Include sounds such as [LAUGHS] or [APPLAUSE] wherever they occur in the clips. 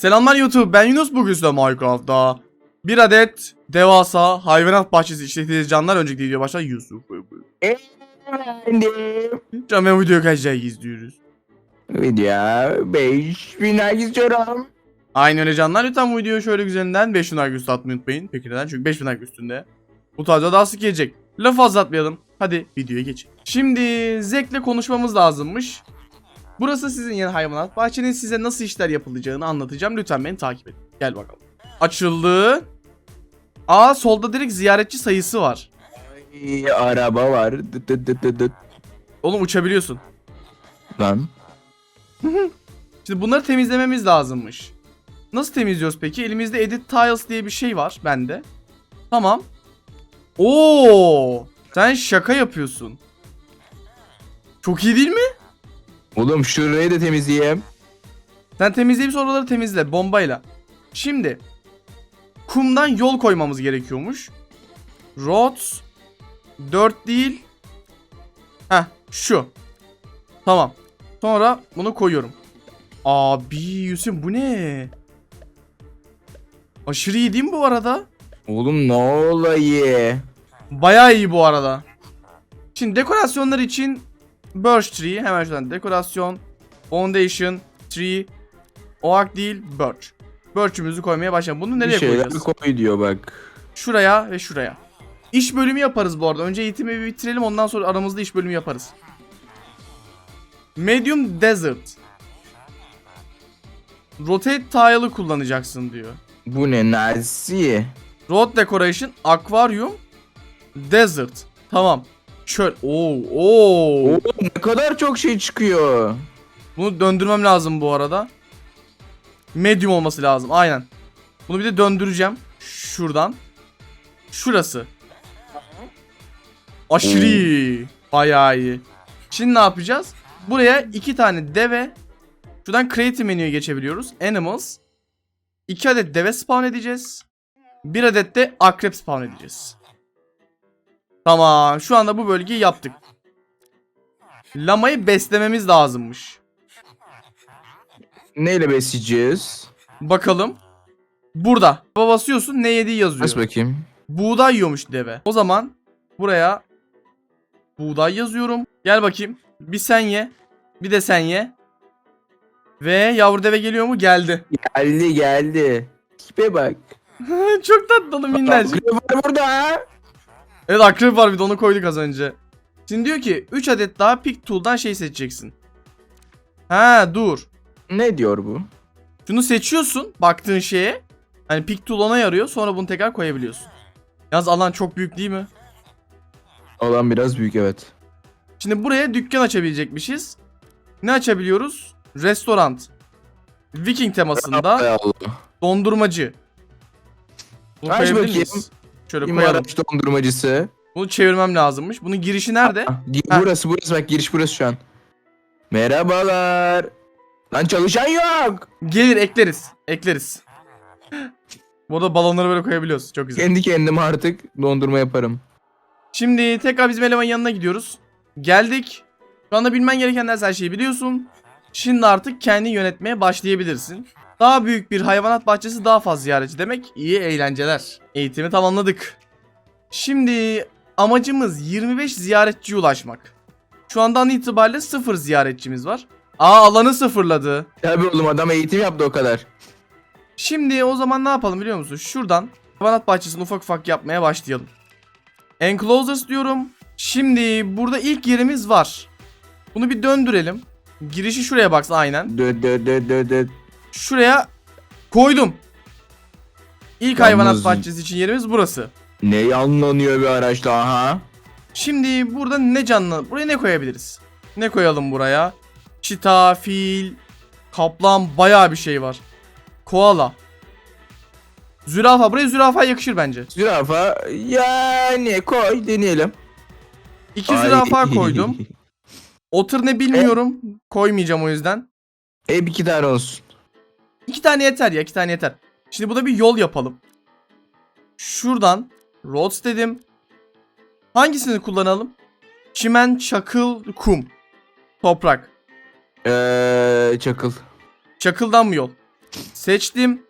Selamlar YouTube. Ben Yunus. Bugün size Minecraft'ta bir adet devasa hayvanat bahçesi işleteceğiz canlar önceki video başta Yusuf Efendim. Can ben video kaç like izliyoruz? Video 5000 like istiyorum. Aynı öyle canlar. Lütfen bu videoyu şöyle güzelinden 5000 like üstü atmayı unutmayın. Peki neden? Çünkü 5000 like üstünde Bu tarzda daha sık gelecek. Lafı fazla atmayalım hadi videoya geçelim. Şimdi Zek'le konuşmamız lazımmış Burası sizin yeni hayvanat bahçenin size nasıl işler yapılacağını anlatacağım lütfen beni takip edin Gel bakalım Açıldı Aa solda direkt ziyaretçi sayısı var Ay, araba var. Dıt dıt dıt dıt dıt. Oğlum uçabiliyorsun. Lan. [LAUGHS] Şimdi bunları temizlememiz lazımmış. Nasıl temizliyoruz peki? Elimizde Edit Tiles diye bir şey var bende. Tamam. Oo! Sen şaka yapıyorsun. Çok iyi değil mi? Oğlum şurayı da temizleyeyim. Sen temizleyip sonra oraları temizle bombayla. Şimdi kumdan yol koymamız gerekiyormuş. Roads 4 değil. Heh şu. Tamam. Sonra bunu koyuyorum. Abi Yusuf bu ne? Aşırı iyi değil mi bu arada? Oğlum ne olayı? Bayağı iyi bu arada. Şimdi dekorasyonlar için Birch Tree hemen şuradan dekorasyon Foundation Tree Oak değil Birch. Birch'ümüzü koymaya başlayalım. Bunu nereye bir koyacağız? koy diyor bak. Şuraya ve şuraya. İş bölümü yaparız bu arada. Önce eğitimi bir bitirelim ondan sonra aramızda iş bölümü yaparız. Medium Desert. Rotate tile'ı kullanacaksın diyor. Bu ne nazi? Road Decoration, Aquarium, Desert. Tamam. Çöl. Oo, oo. Oğlum ne kadar çok şey çıkıyor. Bunu döndürmem lazım bu arada. Medium olması lazım. Aynen. Bunu bir de döndüreceğim. Şuradan. Şurası. Aşırı iyi. Bayağı iyi. Şimdi ne yapacağız? Buraya iki tane deve. Şuradan creative menüye geçebiliyoruz. Animals. İki adet deve spawn edeceğiz. Bir adet de akrep spawn edeceğiz. Tamam. Şu anda bu bölgeyi yaptık. Lamayı beslememiz lazımmış. Neyle besleyeceğiz? Bakalım. Burada. Baba basıyorsun ne yediği yazıyor. Bas bakayım. Buğday yiyormuş deve. O zaman buraya buğday yazıyorum. Gel bakayım. Bir sen ye. Bir de sen ye. Ve yavru deve geliyor mu? Geldi. Geldi geldi. Tipe bak. [LAUGHS] Çok tatlı minnacık. Akrep var burada. Evet akrep var bir de onu koyduk az önce. Şimdi diyor ki 3 adet daha pick tool'dan şey seçeceksin. Ha dur. Ne diyor bu? Şunu seçiyorsun baktığın şeye. Hani pick tool ona yarıyor sonra bunu tekrar koyabiliyorsun. Yalnız alan çok büyük değil mi? Alan biraz büyük evet. Şimdi buraya dükkan açabilecekmişiz. Ne açabiliyoruz? Restoran. Viking temasında dondurmacı. Bunu Aç koyabilir miyiz? Şöyle koyalım. İmaraç dondurmacısı. Bunu çevirmem lazımmış. Bunun girişi nerede? Ha. Burası burası bak giriş burası şu an. Merhabalar. Lan çalışan yok. Gelir ekleriz. Ekleriz. Bu arada balonları böyle koyabiliyoruz. Çok güzel. Kendi kendime artık dondurma yaparım. Şimdi tekrar bizim elemanın yanına gidiyoruz. Geldik. Şu anda bilmen gerekenler her şeyi biliyorsun. Şimdi artık kendi yönetmeye başlayabilirsin. Daha büyük bir hayvanat bahçesi daha fazla ziyaretçi demek iyi eğlenceler. Eğitimi tamamladık. Şimdi amacımız 25 ziyaretçiye ulaşmak. Şu andan itibariyle 0 ziyaretçimiz var. Aa alanı sıfırladı. Tabi oğlum adam eğitim yaptı o kadar. Şimdi o zaman ne yapalım biliyor musun? Şuradan hayvanat bahçesini ufak ufak yapmaya başlayalım. Enclosures diyorum. Şimdi burada ilk yerimiz var. Bunu bir döndürelim. Girişi şuraya baksın aynen. Dö dö dö dö dö. Şuraya koydum. İlk Yalnız- hayvanat bahçesi için yerimiz burası. Ne yanlanıyor bir araç daha ha? Şimdi burada ne canlı? Buraya ne koyabiliriz? Ne koyalım buraya? Çita, fil, kaplan bayağı bir şey var. Koala. Zürafa. Buraya zürafa yakışır bence. Zürafa yani koy deneyelim. İki Ay. zürafa koydum. [LAUGHS] Otur ne bilmiyorum. Koymayacağım o yüzden. Hep iki tane olsun. İki tane yeter ya. iki tane yeter. Şimdi burada bir yol yapalım. Şuradan roads dedim. Hangisini kullanalım? Çimen, çakıl, kum. Toprak. Eee çakıl. Çakıldan mı yol? Seçtim.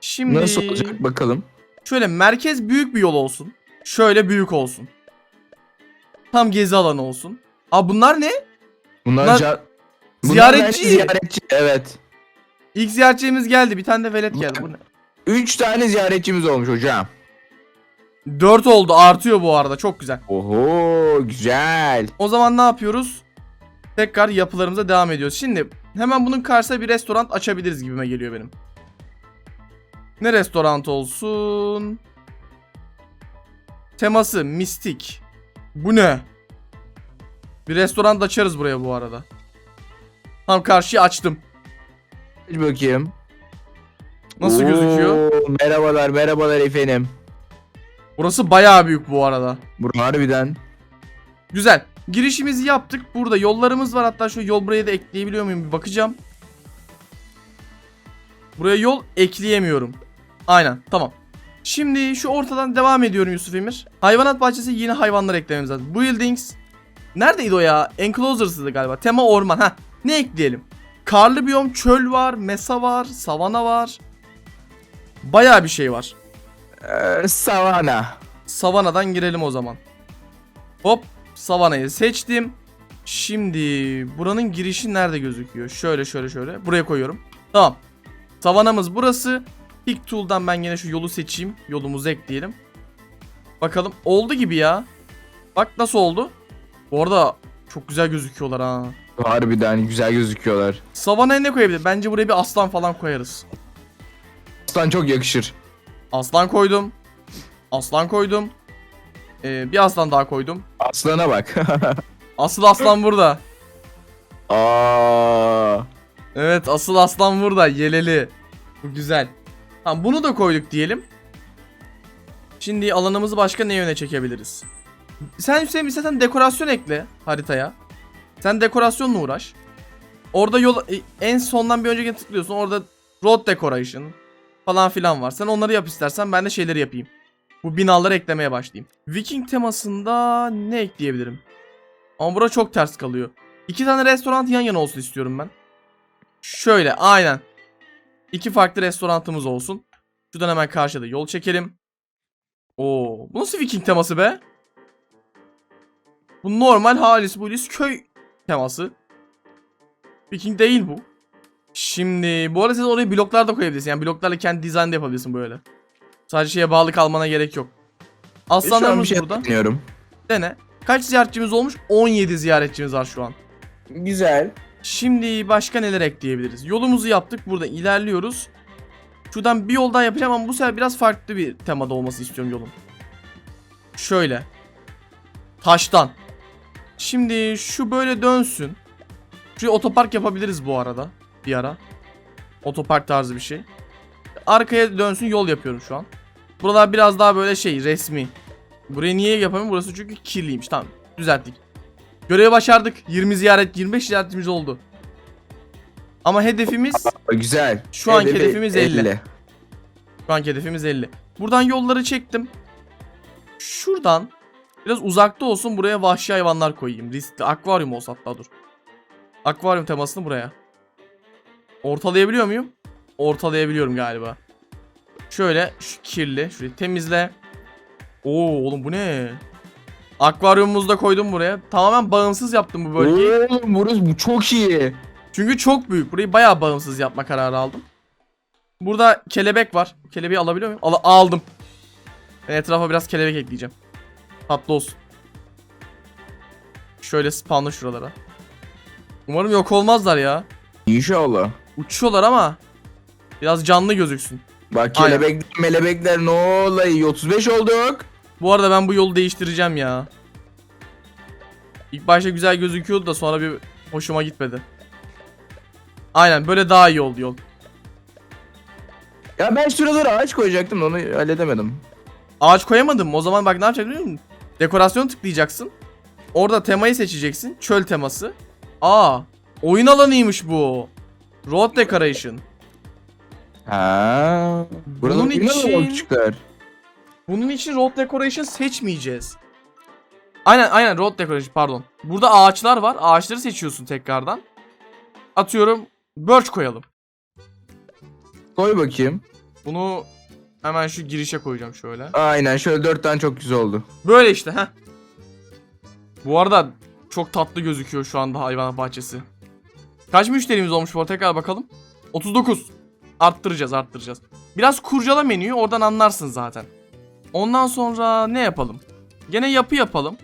Şimdi Nasıl olacak bakalım. şöyle merkez büyük bir yol olsun. Şöyle büyük olsun. Tam gezi alanı olsun. Aa bunlar ne? Bunlar, Bunlar ziyaretçi. ziyaretçi. Evet. İlk ziyaretçimiz geldi. Bir tane de velet geldi. Bu ne? 3 tane ziyaretçimiz olmuş hocam. 4 oldu. Artıyor bu arada. Çok güzel. Oho güzel. O zaman ne yapıyoruz? Tekrar yapılarımıza devam ediyoruz. Şimdi hemen bunun karşısına bir restoran açabiliriz gibime geliyor benim. Ne restoran olsun? Teması mistik. Bu ne? Bir restoran açarız buraya bu arada. Tam karşıyı açtım. Aç bakayım. Nasıl Oo, gözüküyor? Merhabalar merhabalar efendim. Burası bayağı büyük bu arada. Bu harbiden. Güzel. Girişimizi yaptık. Burada yollarımız var. Hatta şu yol buraya da ekleyebiliyor muyum bir bakacağım. Buraya yol ekleyemiyorum. Aynen tamam. Şimdi şu ortadan devam ediyorum Yusuf Emir. Hayvanat bahçesi yeni hayvanlar eklememiz lazım. Buildings. Neredeydi o ya? Enclosers'ıydı galiba. Tema orman. Ha. Ne ekleyelim? Karlı biyom, çöl var, mesa var, savana var. Bayağı bir şey var. Ee, savana. Savana'dan girelim o zaman. Hop Savana'yı seçtim. Şimdi buranın girişi nerede gözüküyor? Şöyle şöyle şöyle. Buraya koyuyorum. Tamam. Savanamız burası. Pick Tool'dan ben yine şu yolu seçeyim. Yolumuzu ekleyelim. Bakalım. Oldu gibi ya. Bak nasıl oldu. Bu arada çok güzel gözüküyorlar ha. Harbiden güzel gözüküyorlar. Savana'ya ne koyabilir? Bence buraya bir aslan falan koyarız. Aslan çok yakışır. Aslan koydum. Aslan koydum. Ee, bir aslan daha koydum. Aslana bak. [LAUGHS] Asıl aslan burada. Aa. Evet asıl aslan burada yeleli. Bu güzel. Tamam bunu da koyduk diyelim. Şimdi alanımızı başka ne yöne çekebiliriz? Sen Hüseyin istersen dekorasyon ekle haritaya. Sen dekorasyonla uğraş. Orada yol e, en sondan bir önceki tıklıyorsun. Orada road decoration falan filan var. Sen onları yap istersen ben de şeyleri yapayım. Bu binaları eklemeye başlayayım. Viking temasında ne ekleyebilirim? Ama bura çok ters kalıyor. İki tane restoran yan yana olsun istiyorum ben. Şöyle aynen. İki farklı restoranımız olsun. Şuradan hemen karşıda yol çekelim. Oo, bu nasıl Viking teması be? Bu normal halis bulis köy teması. Viking değil bu. Şimdi bu arada siz oraya bloklar da koyabilirsin. Yani bloklarla kendi dizayn da yapabilirsin böyle. Sadece şeye bağlı kalmana gerek yok. An bir Aslanlarımız şey burada. deniyorum. Dene. Kaç ziyaretçimiz olmuş? 17 ziyaretçimiz var şu an. Güzel. Şimdi başka neler ekleyebiliriz? Yolumuzu yaptık. Burada ilerliyoruz. Şuradan bir yol daha yapacağım ama bu sefer biraz farklı bir temada olması istiyorum yolun. Şöyle. Taştan. Şimdi şu böyle dönsün. Şuraya otopark yapabiliriz bu arada. Bir ara. Otopark tarzı bir şey. Arkaya dönsün yol yapıyorum şu an. Buralar biraz daha böyle şey resmi. Burayı niye yapamıyorum? Burası çünkü kirliymiş. Tamam düzelttik. Görevi başardık. 20 ziyaret, 25 ziyaretimiz oldu. Ama hedefimiz Güzel. Şu anki Elli- hedefimiz 50. Şu anki hedefimiz 50. Buradan yolları çektim. Şuradan biraz uzakta olsun buraya vahşi hayvanlar koyayım. Riskli akvaryum olsa hatta dur. Akvaryum temasını buraya. Ortalayabiliyor muyum? Ortalayabiliyorum galiba. Şöyle şu kirli. Şurayı temizle. Oo oğlum bu ne? Akvaryumumuzu da koydum buraya. Tamamen bağımsız yaptım bu bölgeyi. Oğlum burası bu çok iyi. Çünkü çok büyük. Burayı bayağı bağımsız yapma kararı aldım. Burada kelebek var. Kelebeği alabiliyor muyum? Al aldım. Ben etrafa biraz kelebek ekleyeceğim. Tatlı olsun. Şöyle spawnla şuralara. Umarım yok olmazlar ya. İnşallah. Uçuyorlar ama biraz canlı gözüksün. Bak Aynen. kelebekler melebekler ne olayı 35 olduk. Bu arada ben bu yolu değiştireceğim ya. İlk başta güzel gözüküyordu da sonra bir hoşuma gitmedi. Aynen böyle daha iyi oldu yol. Ya ben şuralara ağaç koyacaktım da onu halledemedim. Ağaç koyamadım. O zaman bak ne yapacaksın biliyor musun? Dekorasyon tıklayacaksın. Orada temayı seçeceksin. Çöl teması. Aa, oyun alanıymış bu. Road Decoration. Ha. Burada Bunun için- çıkar. Bunun için Road Decoration seçmeyeceğiz. Aynen aynen Road Decoration pardon. Burada ağaçlar var. Ağaçları seçiyorsun tekrardan. Atıyorum birch koyalım. Koy bakayım. Bunu hemen şu girişe koyacağım şöyle. Aynen şöyle dört tane çok güzel oldu. Böyle işte ha. Bu arada çok tatlı gözüküyor şu anda hayvan bahçesi. Kaç müşterimiz olmuş bu arada tekrar bakalım. 39. Arttıracağız arttıracağız. Biraz kurcala menüyü oradan anlarsın zaten. Ondan sonra ne yapalım? Gene yapı yapalım.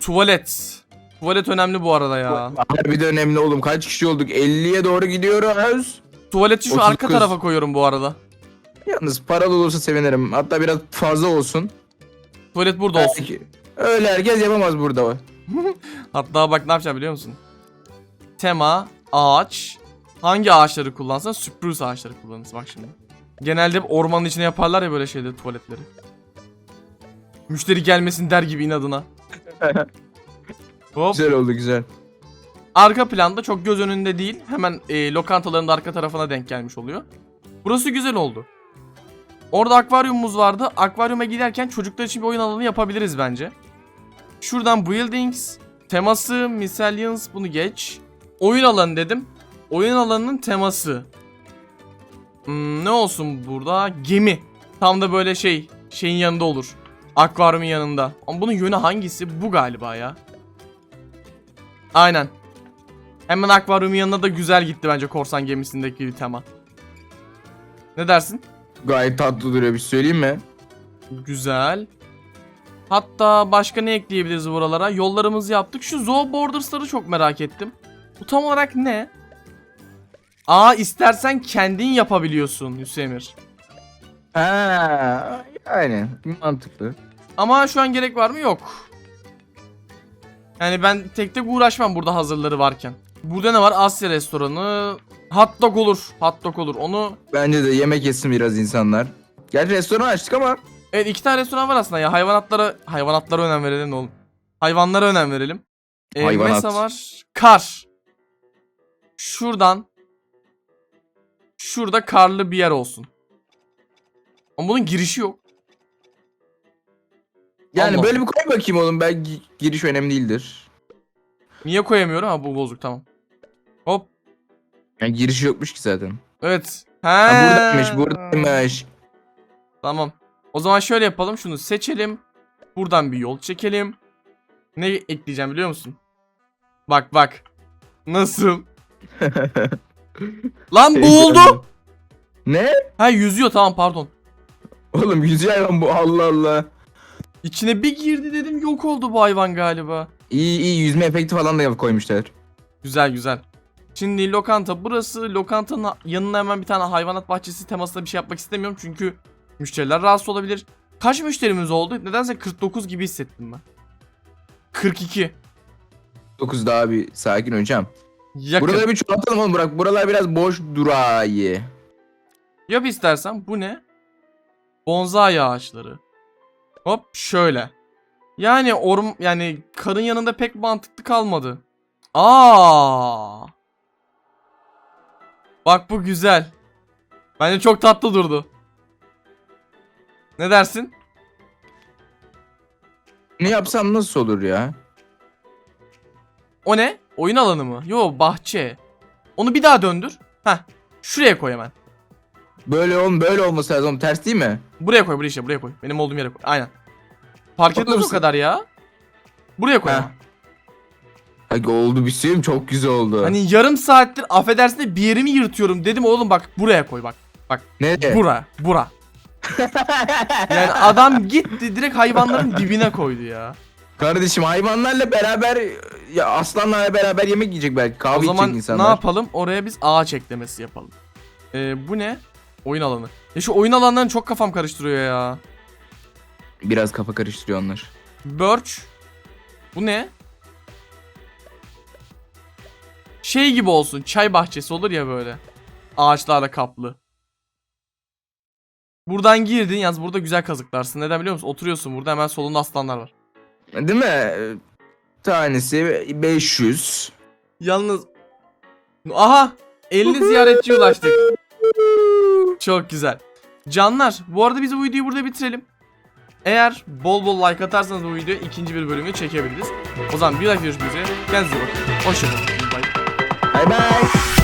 Tuvalet. Tuvalet önemli bu arada ya. Bir de önemli oğlum kaç kişi olduk? 50'ye doğru gidiyoruz. Tuvaleti şu arka 39. tarafa koyuyorum bu arada. Yalnız paralı olursa sevinirim. Hatta biraz fazla olsun. Tuvalet burada olsun. Belki- Öyle herkes yapamaz burada. [LAUGHS] Hatta bak ne yapacağım biliyor musun? Tema, ağaç. Hangi ağaçları kullansan spruce ağaçları kullanırsın bak şimdi. Genelde hep ormanın içine yaparlar ya böyle şeyleri tuvaletleri. Müşteri gelmesin der gibi inadına. [LAUGHS] Hop. Güzel oldu güzel. Arka planda çok göz önünde değil. Hemen e, lokantaların da arka tarafına denk gelmiş oluyor. Burası güzel oldu. Orada akvaryumumuz vardı. Akvaryuma giderken çocuklar için bir oyun alanı yapabiliriz bence. Şuradan buildings, teması, miscellaneous bunu geç. Oyun alanı dedim. Oyun alanının teması. Hmm, ne olsun burada? Gemi. Tam da böyle şey, şeyin yanında olur. Akvaryumun yanında. Ama bunun yönü hangisi? Bu galiba ya. Aynen. Hemen akvaryumun yanına da güzel gitti bence korsan gemisindeki tema. Ne dersin? Gayet tatlı duruyor bir söyleyeyim mi? Güzel. Hatta başka ne ekleyebiliriz buralara? Yollarımızı yaptık. Şu Zoo Borders'ları çok merak ettim. Bu tam olarak ne? Aa istersen kendin yapabiliyorsun Hüsemir. Ha, yani mantıklı. Ama şu an gerek var mı? Yok. Yani ben tek tek uğraşmam burada hazırları varken. Burada ne var? Asya restoranı. Hot dog olur. Hot dog olur. Onu Bence de yemek yesin biraz insanlar. Gerçi restoran açtık ama Evet iki tane restoran var aslında ya. Hayvanatlara hayvanatlara önem verelim oğlum. Hayvanlara önem verelim. Ee, Hayvanat. Mesa var. Kar. Şuradan. Şurada karlı bir yer olsun. Ama bunun girişi yok. yani Allah. böyle bir koy bakayım oğlum. Ben gi- giriş önemli değildir. Niye koyamıyorum? Ha bu bozuk tamam. Hop. Yani girişi yokmuş ki zaten. Evet. Ha, Ha, buradaymış, buradaymış. Tamam. O zaman şöyle yapalım. Şunu seçelim. Buradan bir yol çekelim. Ne ekleyeceğim biliyor musun? Bak bak. Nasıl? [LAUGHS] Lan boğuldu. Ne? Ha yüzüyor tamam pardon. Oğlum yüzüyor hayvan bu Allah Allah. İçine bir girdi dedim yok oldu bu hayvan galiba. İyi iyi yüzme efekti falan da koymuşlar. Güzel güzel. Şimdi lokanta burası. Lokantanın yanına hemen bir tane hayvanat bahçesi temasında bir şey yapmak istemiyorum. Çünkü müşteriler rahatsız olabilir. Kaç müşterimiz oldu? Nedense 49 gibi hissettim ben. 42. 9 daha bir sakin hocam. Yakın. Buraları bir çoğaltalım oğlum bırak. Buralar biraz boş durayi. Yap istersen bu ne? Bonsai ağaçları. Hop şöyle. Yani orm yani karın yanında pek mantıklı kalmadı. Aa! Bak bu güzel. Bence çok tatlı durdu. Ne dersin? Ne yapsam nasıl olur ya? O ne? Oyun alanı mı? Yo bahçe. Onu bir daha döndür. Heh. Şuraya koy hemen. Böyle ol böyle olması lazım. oğlum. Ters değil mi? Buraya koy buraya işte buraya koy. Benim olduğum yere koy. Aynen. Fark Olur etmez o kadar ya. Buraya koy. Heh. ama. Ay, oldu bir şey mi? Çok güzel oldu. Hani yarım saattir affedersin de bir yerimi yırtıyorum dedim oğlum bak buraya koy bak. Bak Nereye? bura bura. Yani adam gitti direkt hayvanların dibine koydu ya. Kardeşim hayvanlarla beraber ya aslanlarla beraber yemek yiyecek belki. Kahve o zaman içecek insanlar. ne yapalım? Oraya biz ağaç eklemesi yapalım. Ee, bu ne? Oyun alanı. Ya şu oyun alanlarını çok kafam karıştırıyor ya. Biraz kafa karıştırıyor onlar. Birch. Bu ne? Şey gibi olsun. Çay bahçesi olur ya böyle. Ağaçlarla kaplı. Buradan girdin yalnız burada güzel kazıklarsın. Neden biliyor musun? Oturuyorsun burada hemen solunda aslanlar var. Değil mi? Tanesi 500. Yalnız Aha 50 ziyaretçiye ulaştık. Çok güzel. Canlar bu arada biz bu videoyu burada bitirelim. Eğer bol bol like atarsanız bu videoya ikinci bir bölümünü çekebiliriz. O zaman bir like görüşmek üzere. Kendinize iyi bakın. Hoşçakalın. Bye bye.